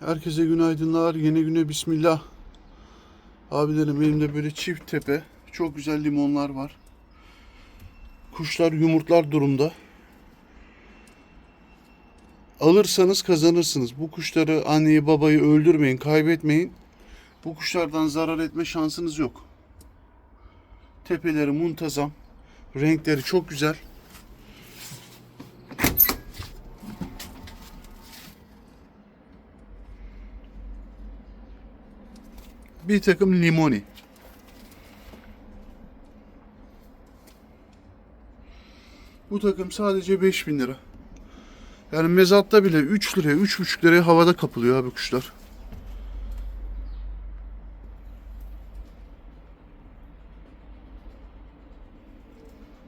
Herkese günaydınlar. Yeni güne bismillah. Abilerim elimde böyle çift tepe. Çok güzel limonlar var. Kuşlar yumurtlar durumda. Alırsanız kazanırsınız. Bu kuşları anneyi babayı öldürmeyin, kaybetmeyin. Bu kuşlardan zarar etme şansınız yok. Tepeleri muntazam. Renkleri çok güzel. Bir takım limoni. Bu takım sadece 5000 lira. Yani mezatta bile 3 liraya, 3,5 liraya havada kapılıyor abi kuşlar.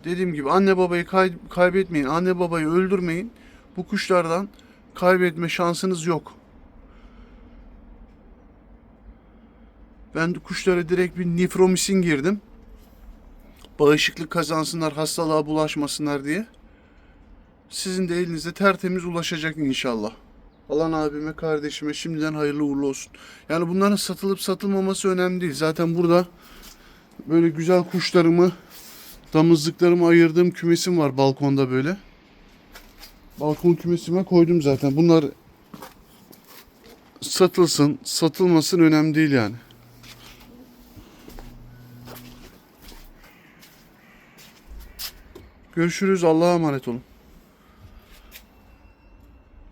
Dediğim gibi anne babayı kay- kaybetmeyin, anne babayı öldürmeyin. Bu kuşlardan kaybetme şansınız yok. Ben kuşlara direkt bir nifromisin girdim. Bağışıklık kazansınlar, hastalığa bulaşmasınlar diye. Sizin de elinize tertemiz ulaşacak inşallah. Alan abime, kardeşime şimdiden hayırlı uğurlu olsun. Yani bunların satılıp satılmaması önemli değil. Zaten burada böyle güzel kuşlarımı, damızlıklarımı ayırdığım kümesim var balkonda böyle. Balkon kümesime koydum zaten. Bunlar satılsın, satılmasın önemli değil yani. Görüşürüz. Allah'a emanet olun.